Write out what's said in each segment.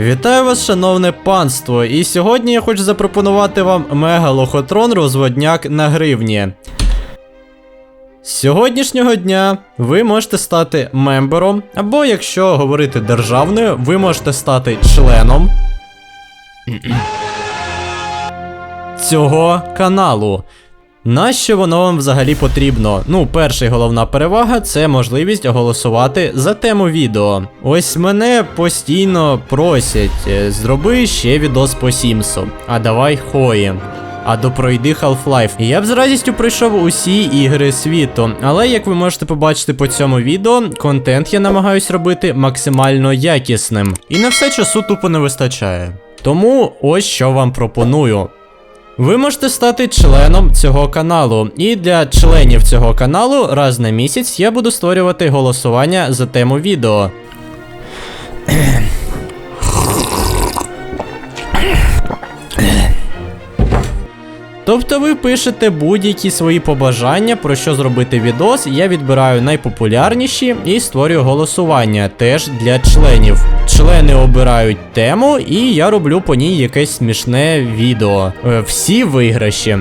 Вітаю вас, шановне панство! І сьогодні я хочу запропонувати вам мегалохотрон розводняк на гривні. З сьогоднішнього дня ви можете стати мембером, або якщо говорити державною, ви можете стати членом цього каналу. Нащо воно вам взагалі потрібно? Ну, перша головна перевага це можливість голосувати за тему відео. Ось мене постійно просять, е, зроби ще відос по Сімсу. А давай хої. А до пройди Half-Life. Я б з радістю пройшов усі ігри світу, але як ви можете побачити по цьому відео, контент я намагаюсь робити максимально якісним. І на все часу тупо не вистачає. Тому ось що вам пропоную. Ви можете стати членом цього каналу, і для членів цього каналу раз на місяць я буду створювати голосування за тему відео. Тобто ви пишете будь-які свої побажання, про що зробити відос, я відбираю найпопулярніші і створюю голосування теж для членів. Члени обирають тему, і я роблю по ній якесь смішне відео. Е, Всі виграші.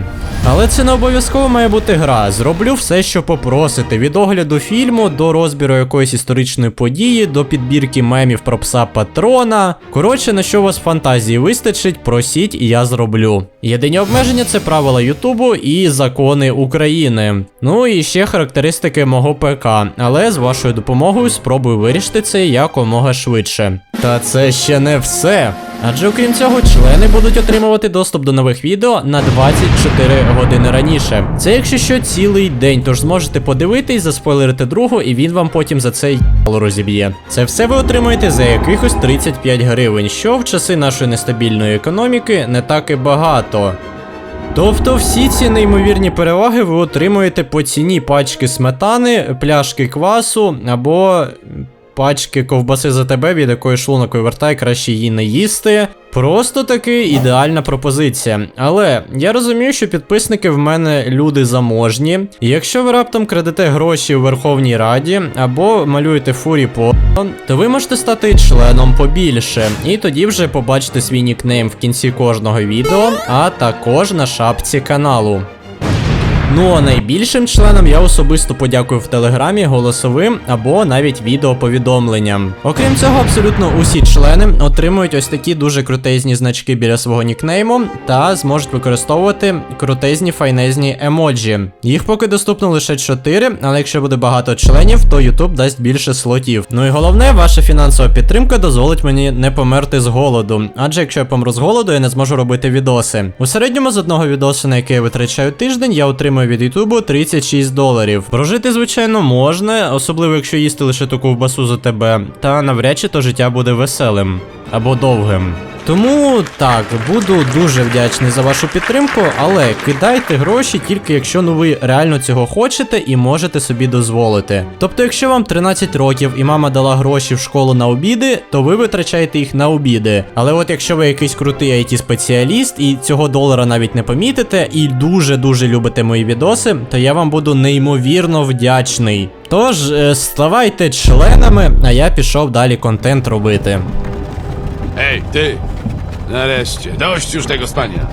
Але це не обов'язково має бути гра. Зроблю все, що попросите. Від огляду фільму до розбіру якоїсь історичної події, до підбірки мемів про пса патрона. Коротше, на що у вас фантазії вистачить, просіть, і я зроблю. Єдині обмеження це правила Ютубу і закони України. Ну і ще характеристики мого ПК, але з вашою допомогою спробую вирішити це якомога швидше. Та це ще не все. Адже окрім цього, члени будуть отримувати доступ до нових відео на 24 години раніше. Це якщо що цілий день, тож зможете подивитись, заспойлерити другу, і він вам потім за це й**ло розіб'є. Це все ви отримуєте за якихось 35 гривень, що в часи нашої нестабільної економіки не так і багато. Тобто всі ці неймовірні переваги ви отримуєте по ціні пачки сметани, пляшки квасу або пачки ковбаси за тебе, від якої шлунок вивертає, краще її не їсти. Просто таки ідеальна пропозиція. Але я розумію, що підписники в мене люди заможні. Якщо ви раптом крадете гроші у Верховній Раді або малюєте фурі по, то ви можете стати членом побільше. І тоді вже побачите свій нікнейм в кінці кожного відео, а також на шапці каналу. Ну а найбільшим членам я особисто подякую в телеграмі голосовим або навіть відеоповідомленням. Окрім цього, абсолютно усі члени отримують ось такі дуже крутезні значки біля свого нікнейму та зможуть використовувати крутезні файнезні емоджі. Їх поки доступно лише 4, але якщо буде багато членів, то YouTube дасть більше слотів. Ну і головне, ваша фінансова підтримка дозволить мені не померти з голоду. Адже якщо я помру з голоду, я не зможу робити відоси. У середньому з одного відосу, на який я витрачаю тиждень, я отримую від Ютубу 36 доларів. Прожити, звичайно, можна, особливо якщо їсти лише ту ковбасу за тебе, та навряд чи то життя буде веселим або довгим. Тому так, буду дуже вдячний за вашу підтримку, але кидайте гроші тільки якщо ну ви реально цього хочете і можете собі дозволити. Тобто, якщо вам 13 років і мама дала гроші в школу на обіди, то ви витрачаєте їх на обіди. Але от якщо ви якийсь крутий it спеціаліст і цього долара навіть не помітите, і дуже-дуже любите мої відоси, то я вам буду неймовірно вдячний. Тож, е, ставайте членами, а я пішов далі контент робити. Ej, ty! Nareszcie, dość już tego spania.